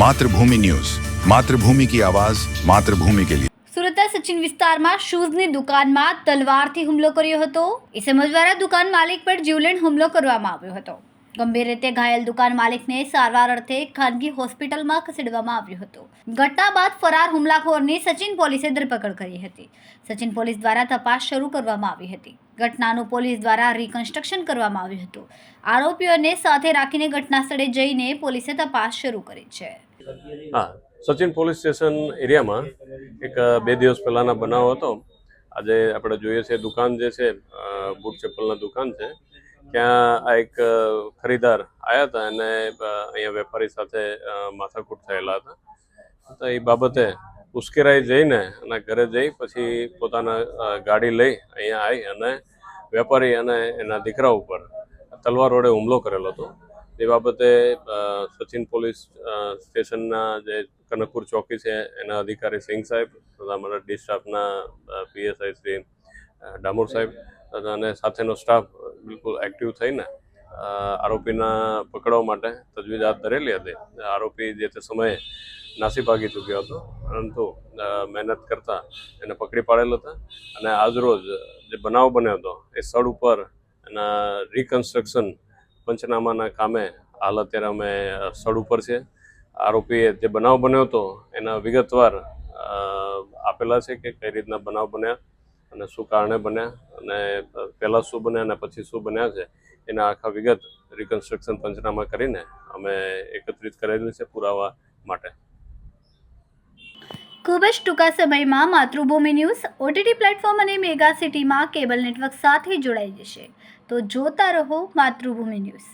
Mathrubhumi news. Mathrubhumi કી આવાઝ માતૃભૂમિ કે લિયે સુરતના સચિન વિસ્તારમાં શૂઝની દુકાનમાં તલવારથી હુમલો કર્યો હતો. ઇસમજ દ્વારા દુકાન માલિક પર જીવલેણ હુમલો કરવામાં આવ્યો હતો. ગંભીર રીતે ઘાયલ દુકાન માલિકને સારવાર અર્થે ખાનગી હોસ્પિટલમાં ખસેડવામાં આવ્યો હતો. ઘટના બાદ ફરાર હુમલાખોરની સચિન પોલીસે ધરપકડ કરી હતી. સચિન પોલીસ દ્વારા તપાસ શરૂ કરવામાં આવી હતી. ઘટનાનું પોલીસ દ્વારા રિકન્સ્ટ્રક્શન કરવામાં આવ્યું હતું. આરોપીઓને સાથે રાખીને ઘટના સ્થળે જઈને પોલીસે તપાસ શરૂ કરી છે. હા, સચિન પોલીસ સ્ટેશન એરિયામાં એક બે દિવસ પહેલાંના બનાવ હતો. આજે આપણે જોઈએ છે દુકાન જે છે બૂટ ચપ્પલના દુકાન છે. ત્યાં આ એક ખરીદાર આવ્યા હતા અને અહીંયા વેપારી સાથે માથાકૂટ થયેલા હતા. તો એ બાબતે ઉશ્કેરાઈ જઈને અને ઘરે જઈ પછી પોતાના ગાડી લઈ અહીંયા આવી અને વેપારી અને એના દીકરા ઉપર તલવાર વડે હુમલો કરેલો હતો. એ બાબતે સચિન પોલીસ સ્ટેશનના જે કનકપુર ચોકી છે એના અધિકારી સિંઘ સાહેબ તથા અમારા ડી પીએસઆઈ શ્રી ડામોર સાહેબ અને સાથેનો સ્ટાફ બિલકુલ એક્ટિવ થઈને આરોપીના પકડવા માટે તજવીજ હાથ ધરેલી હતી. આરોપી જે તે સમયે નાસી ભાગી ચૂક્યો હતો, પરંતુ મહેનત કરતા એને પકડી પાડેલ હતા અને આજરોજ જે બનાવ બન્યો હતો, એ સ્થળ ઉપર એના રિકન્સ્ટ્રક્શન પંચનામાના કામે હાલ અત્યારે અમે સ્થળ ઉપર છે આરોપીએ જે બનાવ બન્યો હતો, એના વિગતવાર આપેલા છે કે કઈ રીતના બનાવ બન્યા અને શું કારણે બન્યા અને પહેલાં શું બન્યા અને પછી શું બન્યા છે, એના આખા વિગત રિકન્સ્ટ્રક્શન પંચનામા કરીને અમે એકત્રિત કરેલી છે પુરાવા માટે. ખૂબ જ ટૂંકા સમયમાં માતૃભૂમિ ન્યૂઝ ઓટીટી પ્લેટફોર્મ અને મેગા સિટીમાં કેબલ નેટવર્ક સાથે જોડાઈ જશે. તો જોતા રહો માતૃભૂમિ ન્યૂઝ.